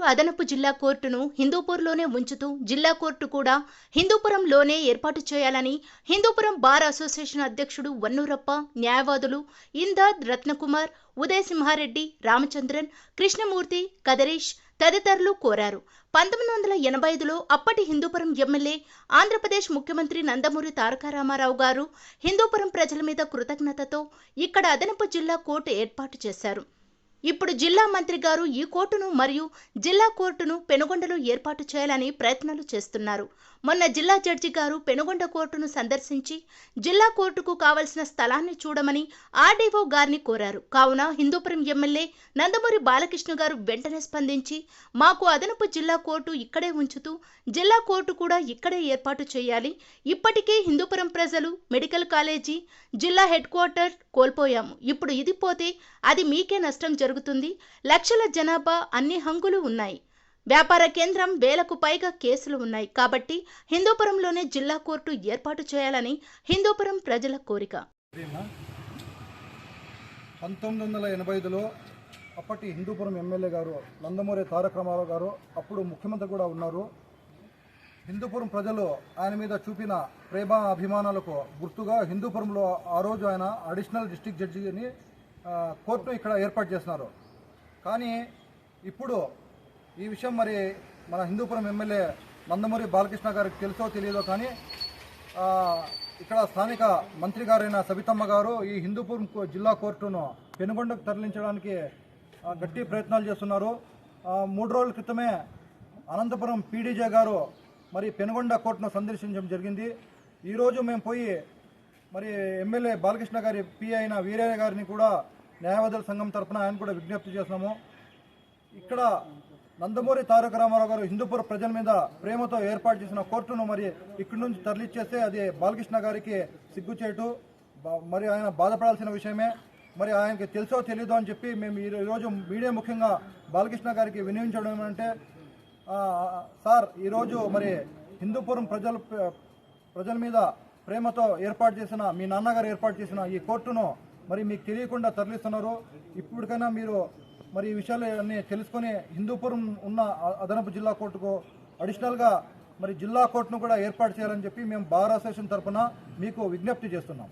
హిందూపూర్ అదనపు జిల్లా కోర్టును హిందూపూర్లోనే ఉంచుతూ జిల్లా కోర్టు కూడా హిందూపురంలోనే ఏర్పాటు చేయాలని హిందూపురం బార్ అసోసియేషన్ అధ్యక్షుడు వన్నూరప్ప న్యాయవాదులు ఇందాద్ రత్నకుమార్ ఉదయసింహారెడ్డి రామచంద్రన్ కృష్ణమూర్తి కదరీష్ తదితరులు కోరారు. పంతొమ్మిది వందల ఎనభై ఐదులో అప్పటి హిందూపురం ఎమ్మెల్యే ఆంధ్రప్రదేశ్ ముఖ్యమంత్రి నందమూరి తారక రామారావు గారు హిందూపురం ప్రజల మీద కృతజ్ఞతతో ఇక్కడ అదనపు జిల్లా కోర్టు ఏర్పాటు చేశారు. ఇప్పుడు జిల్లా మంత్రి గారు ఈ కోర్టును మరియు జిల్లా కోర్టును పెనుగొండలో ఏర్పాటు చేయాలని ప్రయత్నాలు చేస్తున్నారు. మొన్న జిల్లా జడ్జి గారు పెనుగొండ కోర్టును సందర్శించి జిల్లా కోర్టుకు కావలసిన స్థలాన్ని చూడమని ఆర్డీఓ గారిని కోరారు. కావున హిందూపురం ఎమ్మెల్యే నందమూరి బాలకృష్ణ గారు వెంటనే స్పందించి మాకు అదనపు జిల్లా కోర్టు ఇక్కడే ఉంచుతూ జిల్లా కోర్టు కూడా ఇక్కడే ఏర్పాటు చేయాలి. ఇప్పటికే హిందూపురం ప్రజలు మెడికల్ కాలేజీ జిల్లా హెడ్ క్వార్టర్ కోల్పోయాము. ఇప్పుడు ఇది పోతే అది మీకే నష్టం జరుగుతుంది. లక్షల జనాభా అన్ని హంగులు ఉన్నాయి. వ్యాపార కేంద్రం వేలకు పైగా కేసులు ఉన్నాయి. కాబట్టి హిందూపురంలోనే జిల్లా కోర్టు ఏర్పాటు చేయాలని హిందూపురం ప్రజల కోరిక. పంతొమ్మిది వందల ఎనభై ఐదులో అప్పటి హిందూపురం ఎమ్మెల్యే గారు నందమూరి తారక రామారావు గారు అప్పుడు ముఖ్యమంత్రి కూడా ఉన్నారు. హిందూపురం ప్రజలు ఆయన మీద చూపిన ప్రేమ అభిమానాలకు గుర్తుగా హిందూపురంలో ఆ రోజు ఆయన అడిషనల్ డిస్ట్రిక్ట్ జడ్జిని కోర్టు కోర్టును ఇక్కడ ఏర్పాటు చేస్తున్నారు. కానీ ఇప్పుడు ఈ విషయం మరి మన హిందూపురం ఎమ్మెల్యే నందమూరి బాలకృష్ణ గారికి తెలుసో తెలియదో కానీ ఇక్కడ స్థానిక మంత్రి గారైన సబితమ్మ గారు ఈ హిందూపురం జిల్లా కోర్టును పెనుగొండకు తరలించడానికి గట్టి ప్రయత్నాలు చేస్తున్నారు. మూడు రోజుల క్రితమే అనంతపురం పీడీజే గారు మరి పెనుగొండ కోర్టును సందర్శించడం జరిగింది. ఈరోజు మేము పోయి మరి ఎమ్మెల్యే బాలకృష్ణ గారి పి అయిన వీరయ్య గారిని కూడా న్యాయవాదుల సంఘం తరపున ఆయన కూడా విజ్ఞప్తి చేస్తున్నాము. ఇక్కడ నందమూరి తారక రామారావు గారు హిందూపుర ప్రజల మీద ప్రేమతో ఏర్పాటు చేసిన కోర్టును మరి ఇక్కడి నుంచి తరలిచ్చేస్తే అది బాలకృష్ణ గారికి సిగ్గుచేటు. మరి ఆయన బాధపడాల్సిన విషయమే. మరి ఆయనకి తెలుసో తెలీదో అని చెప్పి మేము ఈ రోజు మీడియా ముఖ్యంగా బాలకృష్ణ గారికి వినియోగించడం ఏమంటే సార్ ఈరోజు మరి హిందూపురం ప్రజల ప్రజల మీద ప్రేమతో ఏర్పాటు చేసిన మీ నాన్నగారు ఏర్పాటు చేసిన ఈ కోర్టును మరి మీకు తెలియకుండా తరలిస్తున్నారు. ఇప్పటికైనా మీరు మరి ఈ విషయాలు అన్నీ తెలుసుకొని హిందూపురం ఉన్న అదనపు జిల్లా కోర్టుకు అడిషనల్గా మరి జిల్లా కోర్టును కూడా ఏర్పాటు చేయాలని చెప్పి మేము బార్ అసోసియేషన్ తరఫున మీకు విజ్ఞప్తి చేస్తున్నాం.